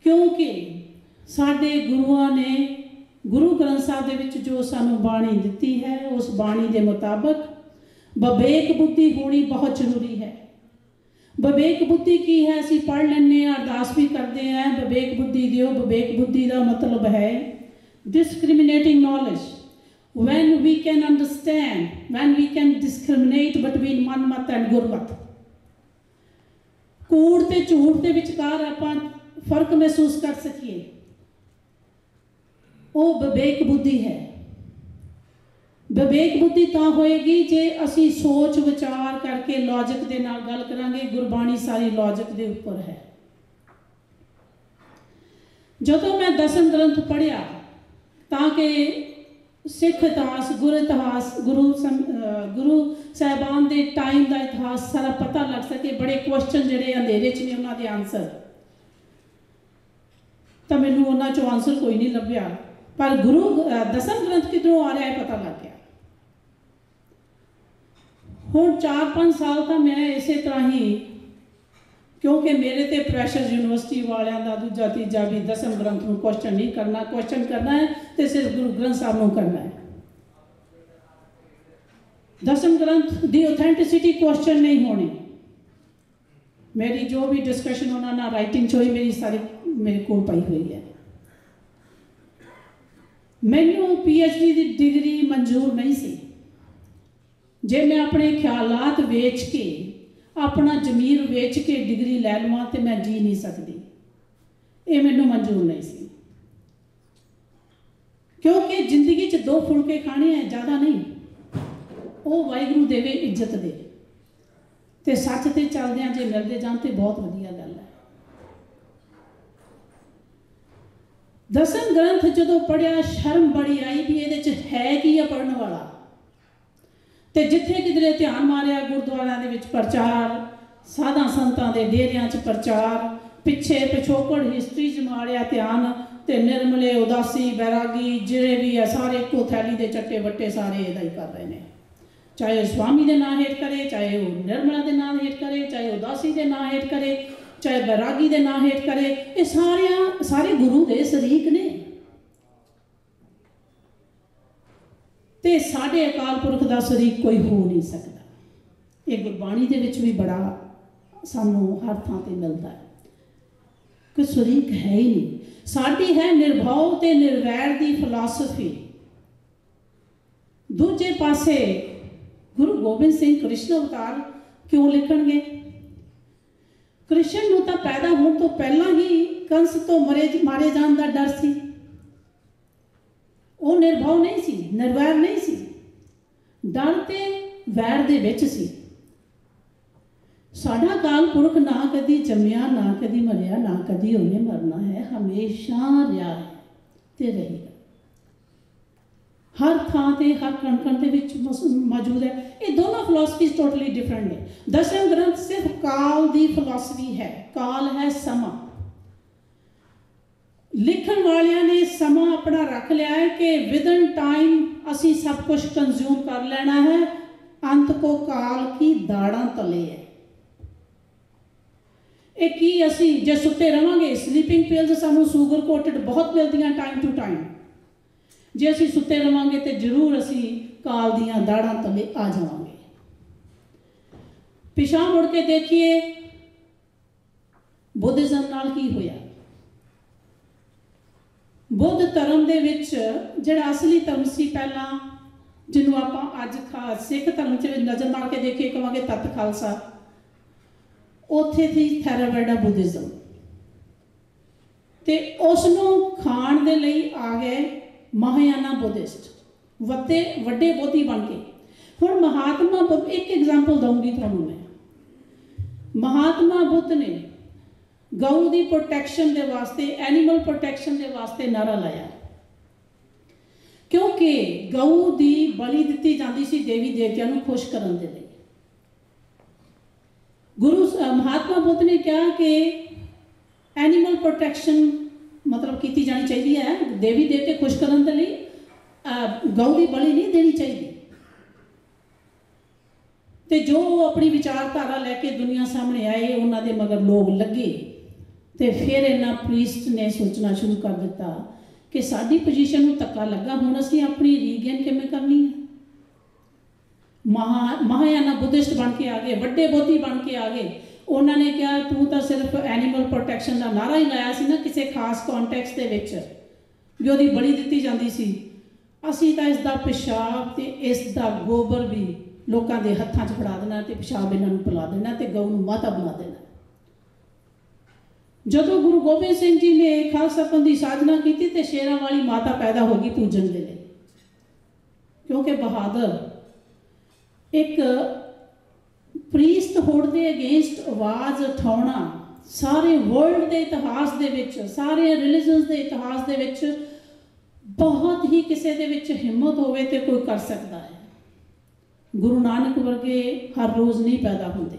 [SPEAKER 2] ਕਿਉਂਕਿ ਸਾਡੇ ਗੁਰੂਆਂ ਨੇ ਗੁਰੂ ਗ੍ਰੰਥ ਸਾਹਿਬ ਦੇ ਵਿੱਚ ਜੋ ਸਾਨੂੰ ਬਾਣੀ ਦਿੱਤੀ ਹੈ, ਉਸ ਬਾਣੀ ਦੇ ਮੁਤਾਬਕ ਵਿਵੇਕ ਬੁੱਧੀ ਹੋਣੀ ਬਹੁਤ ਜ਼ਰੂਰੀ ਹੈ। ਵਿਵੇਕ ਬੁੱਧੀ ਕੀ ਹੈ? ਅਸੀਂ ਪੜ੍ਹ ਲੈਂਦੇ ਹਾਂ, ਅਰਦਾਸ ਵੀ ਕਰਦੇ ਹਾਂ ਵਿਵੇਕ ਬੁੱਧੀ ਦਿਓ। ਵਿਵੇਕ ਬੁੱਧੀ ਦਾ ਮਤਲਬ ਹੈ discriminating knowledge when we can understand, when we can discriminate between ਮਨਮਤ and ਗੁਰਮਤ। ਕੂੜ ਤੇ ਝੂਠ ਦੇ ਵਿਚਕਾਰ ਆਪਾਂ ਫ਼ਰਕ ਮਹਿਸੂਸ ਕਰ ਸਕੀਏ। ਉਹ ਵਿਵੇਕ ਬੁੱਧੀ ਹੈ। ਵਿਵੇਕ ਬੁੱਧੀ ਤਾਂ ਹੋਏਗੀ ਜੇ ਅਸੀਂ ਸੋਚ ਵਿਚਾਰ ਕਰਕੇ ਲੌਜੀਕ ਦੇ ਨਾਲ ਗੱਲ ਕਰਾਂਗੇ, ਗੁਰਬਾਣੀ ਸਾਰੀ ਲੌਜੀਕ ਦੇ ਉੱਪਰ ਹੈ। ਜਦੋਂ ਮੈਂ ਦਸਮ ਗ੍ਰੰਥ ਪੜ੍ਹਿਆ, ਤਾਂ ਕਿ ਸਿੱਖ ਇਤਿਹਾਸ, ਗੁਰ ਇਤਿਹਾਸ, ਗੁਰੂ ਗੁਰੂ ਸਾਹਿਬਾਨ ਦੇ ਟਾਈਮ ਦਾ ਇਤਿਹਾਸ ਸਾਰਾ ਪਤਾ ਲੱਗ ਸਕੇ, ਬੜੇ ਕੁਐਸਚਨ ਜਿਹੜੇ ਅੰਧੇਰੇ 'ਚ ਨੇ ਉਹਨਾਂ ਦੇ ਆਨਸਰ ਤਾਂ ਮੈਨੂੰ ਉਹਨਾਂ 'ਚੋਂ ਆਨਸਰ ਕੋਈ ਨਹੀਂ ਲੱਭਿਆ। ਪਰ ਗੁਰੂ ਦਸਮ ਗ੍ਰੰਥ ਕਿਧਰੋਂ ਆ ਰਿਹਾ ਹੈ ਪਤਾ ਲੱਗ ਗਿਆ। ਹੁਣ 4-5 ਸਾਲ ਤਾਂ ਮੈਂ ਇਸੇ ਤਰ੍ਹਾਂ ਹੀ, ਕਿਉਂਕਿ ਮੇਰੇ ਤੇ ਪ੍ਰੈਸ਼ਰ ਯੂਨੀਵਰਸਿਟੀ ਵਾਲਿਆਂ ਦਾ ਦੂਜਾ, ਤੀਜਾ ਵੀ ਦਸਮ ਗ੍ਰੰਥ ਨੂੰ ਕੁਐਸਚਨ ਨਹੀਂ ਕਰਨਾ ਕੁਐਸਚਨ ਕਰਨਾ ਹੈ ਤੇ ਸਿਰਫ ਗੁਰੂ ਗ੍ਰੰਥ ਸਾਹਿਬ ਨੂੰ ਕਰਨਾ ਹੈ। ਦਸਮ ਗ੍ਰੰਥ ਦੀ ਆਥੈਂਟਿਸਿਟੀ ਕੁਐਸਚਨ ਨਹੀਂ ਹੋਣੀ। ਮੇਰੀ ਜੋ ਵੀ ਡਿਸਕਸ਼ਨ ਉਹਨਾਂ ਨਾਲ ਰਾਈਟਿੰਗ ਚ ਹੋਈ, ਮੇਰੀ ਸਾਰੀ, ਮੇਰੇ ਕੋਲ ਪਈ ਹੋਈ ਹੈ। ਮੈਨੂੰ ਡੀ ਦੀ ਡਿਗਰੀ ਮਨਜ਼ੂਰ ਨਹੀਂ ਸੀ। ਜੇ ਮੈਂ ਆਪਣੇ ਖਿਆਲਾਤ ਵੇਚ ਕੇ, ਆਪਣਾ ਜ਼ਮੀਰ ਵੇਚ ਕੇ ਡਿਗਰੀ ਲੈ ਲਵਾਂ ਤੇ ਮੈਂ ਜੀ ਨਹੀਂ ਸਕਦੀ। ਇਹ ਮੈਨੂੰ ਮਨਜ਼ੂਰ ਨਹੀਂ ਸੀ। ਕਿਉਂਕਿ ਜ਼ਿੰਦਗੀ 'ਚ ਦੋ ਫੁਲਕੇ ਖਾਣੇ ਆ ਜ਼ਿਆਦਾ ਨਹੀਂ। ਉਹ ਵਾਹਿਗੁਰੂ ਦੇਵੇ ਇੱਜ਼ਤ ਦੇ। ਤੇ ਸੱਚ ਤੇ ਚੱਲਦਿਆਂ ਜੇ ਮਿਲਦੇ ਜਾਣ ਤੇ ਬਹੁਤ ਵਧੀਆ ਗੱਲ ਹੈ ਦਸਮ ਗ੍ਰੰਥ ਜਦੋਂ ਪੜਿਆ ਸ਼ਰਮ ਬੜੀ ਆਈ ਵੀ ਇਹਦੇ 'ਚ ਹੈ ਕੀ ਆ ਪੜਨ ਵਾਲਾ? ਤੇ ਜਿੱਥੇ ਕਿਧਰੇ ਧਿਆਨ ਮਾਰਿਆ ਗੁਰਦੁਆਰਿਆਂ ਦੇ ਵਿੱਚ ਪ੍ਰਚਾਰ, ਸਾਧਾਂ ਸੰਤਾਂ ਦੇ ਡੇਰਿਆਂ 'ਚ ਪ੍ਰਚਾਰ, ਪਿੱਛੇ ਪਿਛੋਕੜ ਹਿਸਟਰੀ 'ਚ ਮਾਰਿਆ ਧਿਆਨ ਤੇ ਨਿਰਮਲੇ, ਉਦਾਸੀ, ਬੈਰਾਗੀ, ਜਿਹੜੇ ਵੀ ਆ, ਸਾਰੇ ਇੱਕੋ ਥੈਲੀ ਦੇ ਚੱਟੇ ਵੱਟੇ ਸਾਰੇ ਇਹਦਾ ਹੀ ਕਰ ਰਹੇ ਨੇ। ਚਾਹੇ ਉਹ ਸਵਾਮੀ ਦੇ ਨਾਂ ਹੇਠ ਕਰੇ, ਚਾਹੇ ਉਹ ਨਿਰਮਲਾ ਦੇ ਨਾਂ ਹੇਠ ਕਰੇ, ਚਾਹੇ ਉਦਾਸੀ ਦੇ ਨਾਂ ਹੇਠ ਕਰੇ, ਚਾਹੇ ਬੈਰਾਗੀ ਦੇ ਨਾਂ ਹੇਠ ਕਰੇ, ਇਹ ਸਾਰਿਆਂ, ਸਾਰੇ ਗੁਰੂ ਦੇ ਸ਼ਰੀਕ ਨੇ। ਤੇ ਸਾਡੇ ਅਕਾਲ ਪੁਰਖ ਦਾ ਸ਼ਰੀਕ ਕੋਈ ਹੋ ਨਹੀਂ ਸਕਦਾ। ਇਹ ਗੁਰਬਾਣੀ ਦੇ ਵਿੱਚ ਵੀ ਬੜਾ ਸਾਨੂੰ ਹਰ ਥਾਂ ਤੇ ਮਿਲਦਾ ਹੈ ਕਿ ਸ਼ਰੀਕ ਹੈ ਹੀ ਨਹੀਂ। ਸਾਡੀ ਹੈ ਨਿਰਭਉ ਤੇ ਨਿਰਵੈਰ ਦੀ ਫਿਲਾਸਫੀ ਦੂਜੇ ਪਾਸੇ ਗੁਰੂ ਗੋਬਿੰਦ ਸਿੰਘ ਕ੍ਰਿਸ਼ਨ ਅਵਤਾਰ ਕਿਉਂ ਲਿਖਣਗੇ? ਕ੍ਰਿਸ਼ਨ ਨੂੰ ਤਾਂ ਪੈਦਾ ਹੋਣ ਤੋਂ ਪਹਿਲਾਂ ਹੀ ਕੰਸ ਤੋਂ ਮਰੇ ਮਾਰੇ ਜਾਣ ਦਾ ਡਰ ਸੀ। ਉਹ ਨਿਰਭਉ ਨਹੀਂ ਸੀ, ਨਿਰਵੈਰ ਨਹੀਂ ਸੀ। ਡਰ ਤੇ ਵੈਰ ਦੇ ਵਿੱਚ ਸੀ। ਸਾਡਾ ਕਾਲ ਪੁਰਖ ਨਾ ਕਦੀ ਜੰਮਿਆ, ਨਾ ਕਦੀ ਮਰਿਆ, ਨਾ ਕਦੀ ਉਹਨੇ ਮਰਨਾ ਹੈ, ਹਮੇਸ਼ਾ ਰਿਹਾ ਹੈ ਤੇ ਰਹੇਗਾ। ਹਰ ਥਾਂ ਤੇ, ਹਰ ਕਣਕਣ ਦੇ ਵਿੱਚ ਮੌਜੂਦ ਹੈ। ਇਹ ਦੋਨੋਂ ਫਿਲਾਸਫੀਜ਼ ਟੋਟਲੀ ਡਿਫਰੈਂਟ ਨੇ। ਦਸਮ ਗ੍ਰੰਥ ਸਿਰਫ ਕਾਲ ਦੀ ਫਿਲਾਸਫੀ ਹੈ, ਕਾਲ ਹੈ ਸਮਾਂ। ਲਿਖਣ ਵਾਲਿਆਂ ਨੇ ਸਮਾਂ ਆਪਣਾ ਰੱਖ ਲਿਆ ਹੈ ਕਿ ਵਿਦਨ ਟਾਈਮ ਅਸੀਂ ਸਭ ਕੁਝ ਕੰਜ਼ਿਊਮ ਕਰ ਲੈਣਾ ਹੈ। ਅੰਤ ਕੋ ਕਾਲ ਕੀ ਦਾੜਾਂ ਤਲੇ ਹੈ। ਇਹ ਕੀ ਅਸੀਂ ਜੇ ਸੁੱਤੇ ਰਵਾਂਗੇ ਸਲੀਪਿੰਗ ਪਿਲਸ ਸਾਨੂੰ ਸ਼ੂਗਰ ਕੋਟਡ ਬਹੁਤ ਮਿਲਦੀਆਂ ਟਾਈਮ ਟੂ ਟਾਈਮ ਜੇ ਅਸੀਂ ਸੁੱਤੇ ਰਵਾਂਗੇ ਤੇ ਜ਼ਰੂਰ ਅਸੀਂ ਕਾਲ ਦੀਆਂ ਦਾੜਾਂ ਤਲੇ ਆ ਜਾਵਾਂਗੇ। ਪਿਛਾ ਮੁੜ ਕੇ ਦੇਖੀਏ, ਬੁੱਧਿਜ਼ਮ ਨਾਲ ਕੀ ਹੋਇਆ? ਬੁੱਧ ਧਰਮ ਦੇ ਵਿੱਚ ਜਿਹੜਾ ਅਸਲੀ ਧਰਮ ਸੀ ਪਹਿਲਾਂ, ਜਿਹਨੂੰ ਆਪਾਂ ਅੱਜ ਖਾ, ਸਿੱਖ ਧਰਮ 'ਚ ਨਜ਼ਰ ਮਾਰ ਕੇ ਦੇਖੀਏ, ਕਵਾਂਗੇ ਤਤ ਖਾਲਸਾ। ਉੱਥੇ ਸੀ ਥੈਰਾਵੈਡਾ ਬੁੱਧਿਜ਼ਮ। ਤੇ ਉਸ ਨੂੰ ਖਾਣ ਦੇ ਲਈ ਆ ਗਏ ਮਹਾਯਾਨਾ ਬੁੱਧਿਸਟ। ਵੱਤੇ, ਵੱਡੇ ਬੋਧੀ ਬਣ ਕੇ। ਹੁਣ ਮਹਾਤਮਾ ਬੁੱਧ, ਇੱਕ ਐਗਜ਼ਾਮਪਲ ਦਊਂਗੀ ਤੁਹਾਨੂੰ ਮੈਂ। ਮਹਾਤਮਾ ਬੁੱਧ ਨੇ ਗਊ ਦੀ ਪ੍ਰੋਟੈਕਸ਼ਨ ਦੇ ਵਾਸਤੇ ਐਨੀਮਲ ਪ੍ਰੋਟੈਕਸ਼ਨ ਦੇ ਵਾਸਤੇ ਨਾਰਾ ਲਾਇਆ। ਕਿਉਂਕਿ ਗਊ ਦੀ ਬਲੀ ਦਿੱਤੀ ਜਾਂਦੀ ਸੀ ਦੇਵੀ ਦੇਵਤਿਆਂ ਨੂੰ ਖੁਸ਼ ਕਰਨ ਦੇ ਲਈ। ਗੁਰੂ ਮਹਾਤਮਾ ਬੁੱਧ ਨੇ ਕਿਹਾ ਕਿ ਐਨੀਮਲ ਪ੍ਰੋਟੈਕਸ਼ਨ ਮਤਲਬ ਕੀਤੀ ਜਾਣੀ ਚਾਹੀਦੀ ਹੈ, ਦੇਵੀ ਦੇਵਤੇ ਖੁਸ਼ ਕਰਨ ਦੇ ਲਈ ਗਊ ਦੀ ਬਲੀ ਨਹੀਂ ਦੇਣੀ ਚਾਹੀਦੀ। ਤੇ ਜੋ ਉਹ ਆਪਣੀ ਵਿਚਾਰਧਾਰਾ ਲੈ ਕੇ ਦੁਨੀਆ ਸਾਹਮਣੇ ਆਏ, ਉਹਨਾਂ ਦੇ ਮਗਰ ਲੋਕ ਲੱਗੇ। ਤੇ ਫਿਰ ਇਹਨਾਂ ਪ੍ਰੀਸਟ ਨੇ ਸੋਚਣਾ ਸ਼ੁਰੂ ਕਰ ਦਿੱਤਾ ਕਿ ਸਾਡੀ ਪੋਜੀਸ਼ਨ ਨੂੰ ਧੱਕਾ ਲੱਗਾ, ਹੁਣ ਅਸੀਂ ਆਪਣੀ ਰੀਗੇਨ ਕਿਵੇਂ ਕਰਨੀ ਹੈ ਮਹਾ, ਮਹਾਯਾਨਾ ਬੁੱਧਿਸਟ ਬਣ ਕੇ ਆ ਗਏ, ਵੱਡੇ ਬੋਧੀ ਬਣ ਕੇ ਆ ਗਏ। ਉਹਨਾਂ ਨੇ ਕਿਹਾ, ਤੂੰ ਤਾਂ ਸਿਰਫ ਐਨੀਮਲ ਪ੍ਰੋਟੈਕਸ਼ਨ ਦਾ ਨਾਰਾ ਹੀ ਲਾਇਆ ਸੀ ਨਾ ਕਿਸੇ ਖਾਸ ਕੰਟੈਕਸਟ ਦੇ ਵਿੱਚ, ਵੀ ਉਹਦੀ ਬਲੀ ਦਿੱਤੀ ਜਾਂਦੀ ਸੀ। ਅਸੀਂ ਤਾਂ ਇਸ ਦਾ ਪਿਸ਼ਾਬ ਤੇ ਇਸ ਦਾ ਗੋਬਰ ਵੀ ਲੋਕਾਂ ਦੇ ਹੱਥਾਂ 'ਚ ਫੜਾ ਦੇਣਾ ਤੇ ਪਿਸ਼ਾਬ ਇਹਨਾਂ ਨੂੰ ਪਿਲਾ ਦੇਣਾ ਤੇ ਗਊ ਨੂੰ ਮਾਤਾ ਬਣਾ ਦੇਣਾ। ਜਦੋਂ ਗੁਰੂ ਗੋਬਿੰਦ ਸਿੰਘ ਜੀ ਨੇ ਖਾਲਸਾ ਪੰਥ ਦੀ ਸਾਜਨਾ ਕੀਤੀ ਤੇ ਸ਼ੇਰਾਂ ਵਾਲੀ ਮਾਤਾ ਪੈਦਾ ਹੋ ਗਈ ਪੂਜਣ ਦੇ ਲਈ ਕਿਉਂਕਿ ਬਹਾਦਰ ਇੱਕ ਪ੍ਰੀਸਟ ਹੋੜ ਦੇ ਅਗੇਂਸਟ ਆਵਾਜ਼ ਉਠਾਉਣਾ, ਸਾਰੇ ਵਰਲਡ ਦੇ ਇਤਿਹਾਸ ਦੇ ਵਿੱਚ, ਸਾਰੇ ਰਿਲੀਜੀਅਨਸ ਦੇ ਇਤਿਹਾਸ ਦੇ ਵਿੱਚ ਬਹੁਤ ਹੀ ਕਿਸੇ ਦੇ ਵਿੱਚ ਹਿੰਮਤ ਹੋਵੇ ਤੇ ਕੋਈ ਕਰ ਸਕਦਾ ਹੈ। ਗੁਰੂ ਨਾਨਕ ਵਰਗੇ ਹਰ ਰੋਜ਼ ਨਹੀਂ ਪੈਦਾ ਹੁੰਦੇ।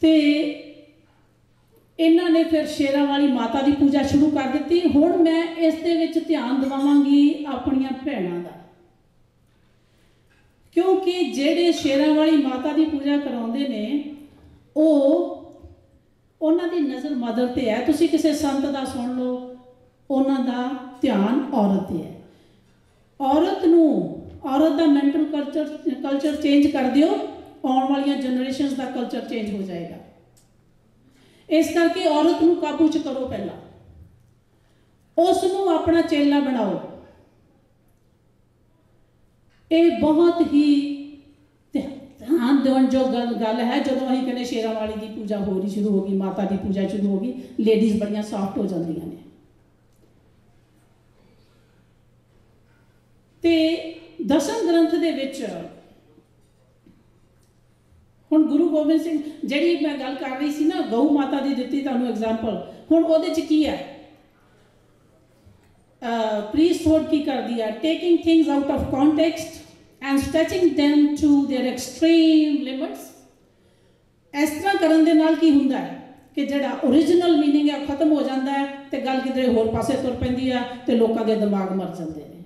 [SPEAKER 2] ਤੇ ਇਹਨਾਂ ਨੇ ਫਿਰ ਸ਼ੇਰਾਂ ਵਾਲੀ ਮਾਤਾ ਦੀ ਪੂਜਾ ਸ਼ੁਰੂ ਕਰ ਦਿੱਤੀ। ਹੁਣ ਮੈਂ ਇਸ ਦੇ ਵਿੱਚ ਧਿਆਨ ਦਿਵਾਵਾਂਗੀ ਆਪਣੀਆਂ ਭੈਣਾਂ ਦਾ। ਕਿਉਂਕਿ ਜਿਹੜੇ ਸ਼ੇਰਾਂ ਵਾਲੀ ਮਾਤਾ ਦੀ ਪੂਜਾ ਕਰਾਉਂਦੇ ਨੇ, ਉਹ ਉਹਨਾਂ ਦੀ ਨਜ਼ਰ ਮਦਰ ਤੇ ਹੈ। ਤੁਸੀਂ ਕਿਸੇ ਸੰਤ ਦਾ ਸੁਣ ਲਓ, ਉਹਨਾਂ ਦਾ ਧਿਆਨ ਔਰਤ ਤੇ ਹੈ। ਔਰਤ ਨੂੰ, ਔਰਤ ਦਾ ਮੈਂਟਲ ਕਲਚਰ ਕਲਚਰ ਚੇਂਜ ਕਰ ਦਿਓ। ਆਉਣ ਵਾਲੀਆਂ ਜਨਰੇਸ਼ਨਸ ਦਾ ਕਲਚਰ ਚੇਂਜ ਹੋ ਜਾਏਗਾ। ਇਸ ਕਰਕੇ ਔਰਤ ਨੂੰ ਕਾਬੂ 'ਚ ਕਰੋ ਪਹਿਲਾਂ। ਉਸ ਨੂੰ ਆਪਣਾ ਚੇਲਾ ਬਣਾਓ। ਇਹ ਬਹੁਤ ਹੀ ਧਿਆਨ ਦੇਣ ਜੋ ਗੱਲ ਗੱਲ ਹੈ। ਜਦੋਂ ਅਸੀਂ ਕਹਿੰਦੇ ਸ਼ੇਰਾਂ ਵਾਲੀ ਦੀ ਪੂਜਾ ਹੋ ਰਹੀ ਸ਼ੁਰੂ ਹੋ ਗਈ, ਮਾਤਾ ਦੀ ਪੂਜਾ ਸ਼ੁਰੂ ਹੋ ਗਈ ਲੇਡੀਜ਼ ਬੜੀਆਂ ਸੌਫਟ ਹੋ ਜਾਂਦੀਆਂ ਨੇ। ਤੇ ਦਸਮ ਗ੍ਰੰਥ ਦੇ ਵਿੱਚ ਹੁਣ ਗੁਰੂ ਗੋਬਿੰਦ ਸਿੰਘ ਜਿਹੜੀ ਮੈਂ ਗੱਲ ਕਰ ਰਹੀ ਸੀ ਨਾ ਗਊ ਮਾਤਾ ਦੀ ਦਿੱਤੀ ਤੁਹਾਨੂੰ ਐਗਜ਼ਾਮਪਲ ਹੁਣ ਉਹਦੇ ਚ ਕੀ ਹੈ ਪ੍ਰੀਸਟਹੁਡ ਕੀ ਕਰਦੀ ਹੈ taking things out of context and stretching them to their extreme limits ਇਸ ਤਰ੍ਹਾਂ ਕਰਨ ਦੇ ਨਾਲ ਕੀ ਹੁੰਦਾ ਹੈ ਕਿ ਜਿਹੜਾ origignal meaning ਹੈ ਉਹ ਖਤਮ ਹੋ ਜਾਂਦਾ ਹੈ ਤੇ ਗੱਲ ਕਿਧਰੇ ਹੋਰ ਪਾਸੇ ਤੁਰ ਪੈਂਦੀ ਆ ਤੇ ਲੋਕਾਂ ਦੇ ਦਿਮਾਗ ਮਰ ਜਾਂਦੇ ਨੇ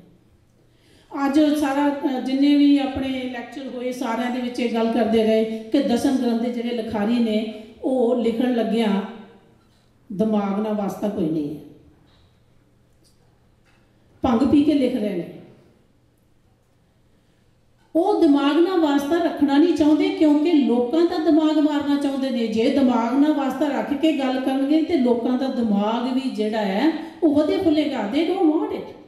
[SPEAKER 2] ਅੱਜ ਸਾਰਾ ਜਿੰਨੇ ਵੀ ਆਪਣੇ ਲੈਕਚਰ ਹੋਏ, ਸਾਰਿਆਂ ਦੇ ਵਿੱਚ ਇਹ ਗੱਲ ਕਰਦੇ ਰਹੇ ਕਿ ਦਸਮ ਗ੍ਰੰਥ ਦੇ ਜਿਹੜੇ ਲਿਖਾਰੀ ਨੇ, ਉਹ ਲਿਖਣ ਲੱਗਿਆ ਦਿਮਾਗ ਨਾਲ ਵਾਸਤਾ ਕੋਈ ਨਹੀਂ ਹੈ। ਭੰਗ ਪੀ ਕੇ ਲਿਖ ਰਹੇ ਨੇ। ਉਹ ਦਿਮਾਗ ਨਾਲ ਵਾਸਤਾ ਰੱਖਣਾ ਨਹੀਂ ਚਾਹੁੰਦੇ ਕਿਉਂਕਿ ਲੋਕਾਂ ਦਾ ਦਿਮਾਗ ਮਾਰਨਾ ਚਾਹੁੰਦੇ ਨੇ। ਜੇ ਦਿਮਾਗ ਨਾਲ ਵਾਸਤਾ ਰੱਖ ਕੇ ਗੱਲ ਕਰਨਗੇ ਤੇ ਲੋਕਾਂ ਦਾ ਦਿਮਾਗ ਵੀ ਜਿਹੜਾ ਹੈ, ਉਹ ਵਧੇ ਫੁੱਲੇਗਾ। ਦੇ ਡੋਨਟ ਵਾਂਟ ਇਟ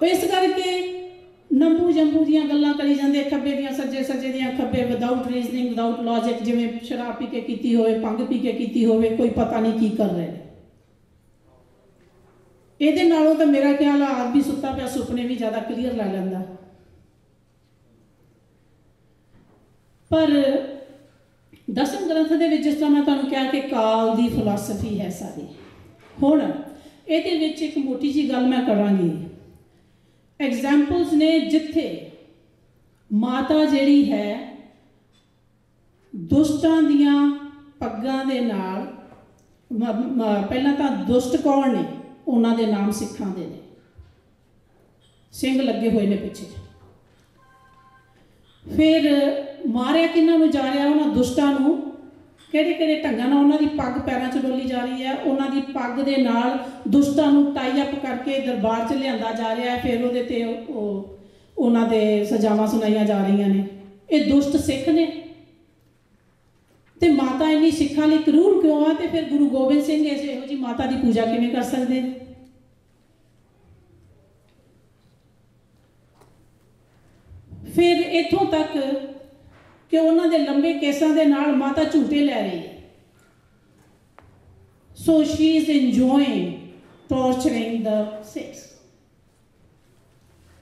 [SPEAKER 2] ਇਸ ਕਰਕੇ ਨੰਬੂ ਜੰਬੂ ਦੀਆਂ ਗੱਲਾਂ ਕਰੀ ਜਾਂਦੇ ਖੱਬੇ ਦੀਆਂ, ਸੱਜੇ ਸੱਜੇ ਦੀਆਂ, ਖੱਬੇ ਵਿਦਆਊਟ ਰੀਜ਼ਨਿੰਗ ਵਿਦਆਊਟ ਲੌਜੀਕ ਜਿਵੇਂ ਸ਼ਰਾਬ ਪੀ ਕੇ ਕੀਤੀ ਹੋਵੇ ਪੰਗ ਪੀ ਕੇ ਕੀਤੀ ਹੋਵੇ, ਕੋਈ ਪਤਾ ਨਹੀਂ ਕੀ ਕਰ ਰਹੇ ਇਹਦੇ ਨਾਲੋਂ ਤਾਂ ਮੇਰਾ ਖਿਆਲ ਆ ਆਦਮੀ ਸੁੱਤਾ ਪਿਆ ਸੁਪਨੇ ਵੀ ਜ਼ਿਆਦਾ ਕਲੀਅਰ ਲੈ ਲੈਂਦਾ। ਪਰ ਦਸਮ ਗ੍ਰੰਥ ਦੇ ਵਿੱਚ ਜਿਸ ਤਰ੍ਹਾਂ ਮੈਂ ਤੁਹਾਨੂੰ ਕਿਹਾ ਕਿ ਕਾਲ ਦੀ ਫਿਲਾਸਫੀ ਹੈ ਸਾਰੀ ਹੁਣ, ਇਹਦੇ ਵਿੱਚ ਇੱਕ ਮੋਟੀ ਜੀ ਗੱਲ ਮੈਂ ਕਰਾਂਗੀ। ਐਗਜ਼ਾਮਪਲਸ ਨੇ ਜਿੱਥੇ ਮਾਤਾ ਜਿਹੜੀ ਹੈ ਦੁਸ਼ਟਾਂ ਦੀਆਂ ਪੱਗਾਂ ਦੇ ਨਾਲ ਪਹਿਲਾਂ ਤਾਂ ਦੁਸ਼ਟ ਕੌਣ ਨੇ? ਉਹਨਾਂ ਦੇ ਨਾਮ ਸਿੱਖਾਂ ਦੇ ਨੇ। ਸਿੰਘ ਲੱਗੇ ਹੋਏ ਨੇ ਪਿੱਛੇ। ਫਿਰ ਮਾਰਿਆ ਕਿਹਨਾਂ ਨੂੰ ਜਾ ਰਿਹਾ? ਉਹਨਾਂ ਦੁਸ਼ਟਾਂ ਨੂੰ ਕਿਹੜੇ ਕਿਹੜੇ ਢੰਗਾਂ ਨਾਲ ਉਹਨਾਂ ਦੀ ਪੱਗ ਪੈਰਾਂ 'ਚ ਡੋਲੀ ਜਾ ਰਹੀ ਹੈ, ਉਹਨਾਂ ਦੀ ਪੱਗ ਦੇ ਨਾਲ ਦੁਸ਼ਟਾਂ ਨੂੰ ਟਾਈ ਅਪ ਕਰਕੇ ਦਰਬਾਰ 'ਚ ਲਿਆਂਦਾ ਜਾ ਰਿਹਾ ਹੈ, ਫਿਰ ਉਹਦੇ ਤੇ ਉਹ- ਉਹਨਾਂ ਦੇ ਸਜ਼ਾਵਾਂ ਸੁਣਾਈਆਂ ਜਾ ਰਹੀਆਂ ਨੇ। ਇਹ ਦੁਸ਼ਟ ਸਿੱਖ ਨੇ। ਤੇ ਮਾਤਾ ਇੰਨੀ ਸਿੱਖਾਂ ਲਈ ਕਰੂਰ ਕਿਉਂ ਆ? ਤੇ ਫਿਰ ਗੁਰੂ ਗੋਬਿੰਦ ਸਿੰਘ ਇਸ ਇਹੋ ਜੀ ਮਾਤਾ ਦੀ ਪੂਜਾ ਕਿਵੇਂ ਕਰ ਸਕਦੇ ਨੇ? ਫਿਰ ਇੱਥੋਂ ਤੱਕ ਕਿ ਉਹਨਾਂ ਦੇ ਲੰਬੇ ਕੇਸਾਂ ਦੇ ਨਾਲ ਮਾਤਾ ਝੂਟੇ ਲੈ ਰਹੀ ਹੈ। So she is enjoying torturing the six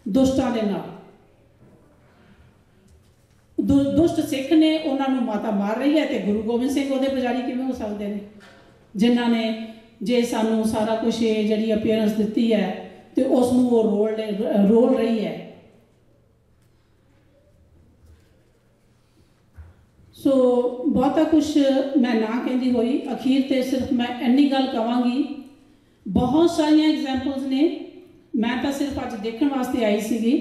[SPEAKER 2] ਦੁਸ਼ਟਾਂ ਦੇ ਨਾਲ। ਦੁ- ਦੁਸ਼ਟ ਸਿੱਖ ਨੇ ਉਹਨਾਂ ਨੂੰ ਮਾਤਾ ਮਾਰ ਰਹੀ ਹੈ ਤੇ ਗੁਰੂ ਗੋਬਿੰਦ ਸਿੰਘ ਉਹਦੇ ਪੁਜਾਰੀ ਕਿਵੇਂ ਹੋ ਸਕਦੇ ਨੇ? ਜਿਨ੍ਹਾਂ ਨੇ ਜੇ ਸਾਨੂੰ ਸਾਰਾ ਕੁਝ ਇਹ ਜਿਹੜੀ ਅਪੀਅਰੈਂਸ ਦਿੱਤੀ ਹੈ ਤੇ ਉਸ ਨੂੰ ਉਹ ਰੋਲ ਰੋਲ ਰਹੀ ਹੈ। ਸੋ ਬਹੁਤਾ ਕੁਝ ਮੈਂ ਨਾ ਕਹਿੰਦੀ ਹੋਈ। ਅਖੀਰ ਤੇ ਸਿਰਫ ਮੈਂ ਇੰਨੀ ਗੱਲ ਕਵਾਂਗੀ। ਬਹੁਤ ਸਾਰੀਆਂ ਐਗਜ਼ਾਮਪਲਸ ਨੇ। ਮੈਂ ਤਾਂ ਸਿਰਫ ਅੱਜ ਦੇਖਣ ਵਾਸਤੇ ਆਈ ਸੀਗੀ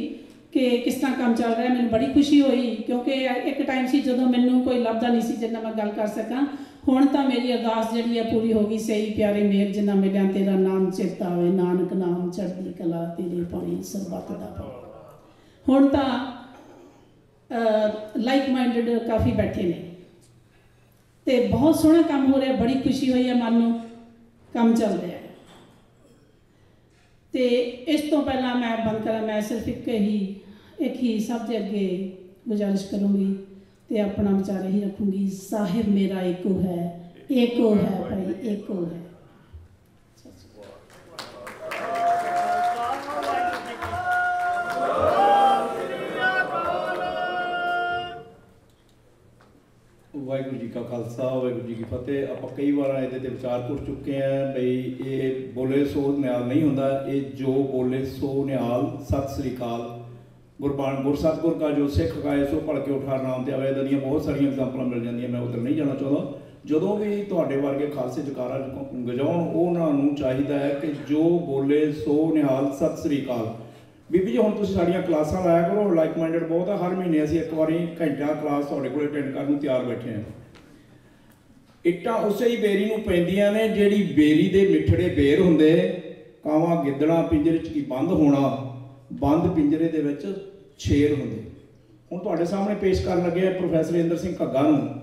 [SPEAKER 2] ਕਿ ਕਿਸ ਤਰ੍ਹਾਂ ਕੰਮ ਚੱਲ ਰਿਹਾ। ਮੈਨੂੰ ਬੜੀ ਖੁਸ਼ੀ ਹੋਈ ਕਿਉਂਕਿ ਇੱਕ ਟਾਈਮ ਸੀ ਜਦੋਂ ਮੈਨੂੰ ਕੋਈ ਲੱਭਦਾ ਨਹੀਂ ਸੀ ਜਿੰਨਾ ਮੈਂ ਗੱਲ ਕਰ ਸਕਾਂ। ਹੁਣ ਤਾਂ ਮੇਰੀ ਅਰਦਾਸ ਜਿਹੜੀ ਹੈ ਪੂਰੀ ਹੋ ਗਈ। ਸਹੀ ਪਿਆਰੇ ਮੇਰ, ਜਿੰਨਾ ਮਿਲਿਆ ਤੇਰਾ ਨਾਮ ਚੇਤਾ ਆਵੇ। ਨਾਨਕ ਨਾਮ ਚੜ੍ਹਦੀ ਕਲਾ ਤੇਰੇ ਪਾਣੀ ਸਰਬੱਤ ਦਾ ਪਾਣੀ ਹੁਣ ਤਾਂ ਲਾਈਕ ਮਾਈਂਡਡ ਕਾਫੀ ਬੈਠੇ ਨੇ। ਤੇ ਬਹੁਤ ਸੋਹਣਾ ਕੰਮ ਹੋ ਰਿਹਾ, ਬੜੀ ਖੁਸ਼ੀ ਹੋਈ ਹੈ ਮਨ ਨੂੰ, ਕੰਮ ਚੱਲ ਰਿਹਾ ਹੈ। ਤੇ ਇਸ ਤੋਂ ਪਹਿਲਾਂ ਮੈਂ ਬੰਦ ਕਰਾਂ, ਮੈਂ ਸਿਰਫ ਇੱਕ ਹੀ ਇੱਕ ਹੀ ਸਭ ਦੇ ਅੱਗੇ ਗੁਜ਼ਾਰਿਸ਼ ਕਰੂੰਗੀ ਤੇ ਆਪਣਾ ਵਿਚਾਰ ਹੀ ਰੱਖੂੰਗੀ, ਸਾਹਿਬ ਮੇਰਾ ਇੱਕੋ ਹੈ ਏਕੋ ਹੈ ਭਾਈ, ਇੱਕੋ ਹੈ।
[SPEAKER 1] ਵਾਹਿਗੁਰੂ ਜੀ ਕਾ ਖਾਲਸਾ, ਵਾਹਿਗੁਰੂ ਜੀ ਕੀ ਫਤਿਹ। ਆਪਾਂ ਕਈ ਵਾਰ ਇਹਦੇ ਤੇ ਵਿਚਾਰ ਕਰ ਚੁੱਕੇ ਆਂ ਬਈ ਇਹ ਬੋਲੇ ਸੋ ਨਿਹਾਲ ਨਹੀਂ ਹੁੰਦਾ। ਇਹ ਜੋ ਬੋਲੇ ਸੋ ਨਿਹਾਲ, ਸਤਿ ਸ੍ਰੀ ਅਕਾਲ। ਗੁਰਬਾਣ ਗੁਰ ਗੁਰਸਤਗੁਰ ਕਾ ਜੋ ਸਿੱਖ ਕਾਇ ਸੋ ਭੜ ਕੇ ਉਠਾਰ ਨਾਮ ਤੇ ਆਵੇ। ਦੀਆਂ ਬਹੁਤ ਸਾਰੀਆਂ ਐਗਜ਼ਾਮਪਲਾਂ ਮਿਲ ਜਾਂਦੀਆਂ, ਮੈਂ ਉਧਰ ਨਹੀਂ ਜਾਣਾ ਚਾਹੁੰਦਾ। ਜਦੋਂ ਵੀ ਤੁਹਾਡੇ ਵਰਗੇ ਖਾਲਸੇ ਜਕਾਰਾ ਗਜਾਉਣ ਉਹਨਾਂ ਨੂੰ ਚਾਹੀਦਾ ਹੈ ਕਿ ਜੋ ਬੋਲੇ ਸੋ ਨਿਹਾਲ, ਸਤਿ ਸ੍ਰੀ ਅਕਾਲ। ਬੀਬੀ ਜੀ, ਹੁਣ ਤੁਸੀਂ ਸਾਡੀਆਂ ਕਲਾਸਾਂ ਲਾਇਆ ਕਰੋ ਲਾਈਕ ਮਾਈਂਡਡ ਬਹੁਤ ਆ। ਹਰ ਮਹੀਨੇ ਅਸੀਂ ਇੱਕ ਵਾਰੀ ਘੰਟਾ ਕਲਾਸ ਤੁਹਾਡੇ ਕੋਲ ਅਟੈਂਡ ਕਰਨ ਨੂੰ ਤਿਆਰ ਬੈਠੇ ਹਾਂ ਇੱਟਾਂ ਉਸੇ ਹੀ ਬੇਰੀ ਨੂੰ ਪੈਂਦੀਆਂ ਨੇ, ਜਿਹੜੀ ਬੇਰੀ ਦੇ ਮਿੱਠੜੇ ਬੇਰ ਹੁੰਦੇ। ਕਾਵਾਂ, ਗਿੱਦੜਾਂ, ਪਿੰਜਰੇ 'ਚ ਕੀ ਬੰਦ ਹੋਣਾ, ਬੰਦ ਪਿੰਜਰੇ ਦੇ ਵਿੱਚ ਛੇਰ ਹੁੰਦੇ। ਹੁਣ ਤੁਹਾਡੇ ਸਾਹਮਣੇ ਪੇਸ਼ ਕਰਨ ਲੱਗੇ ਆ ਪ੍ਰੋਫੈਸਰ ਇੰਦਰ ਸਿੰਘ ਘੱਗਾ ਨੂੰ।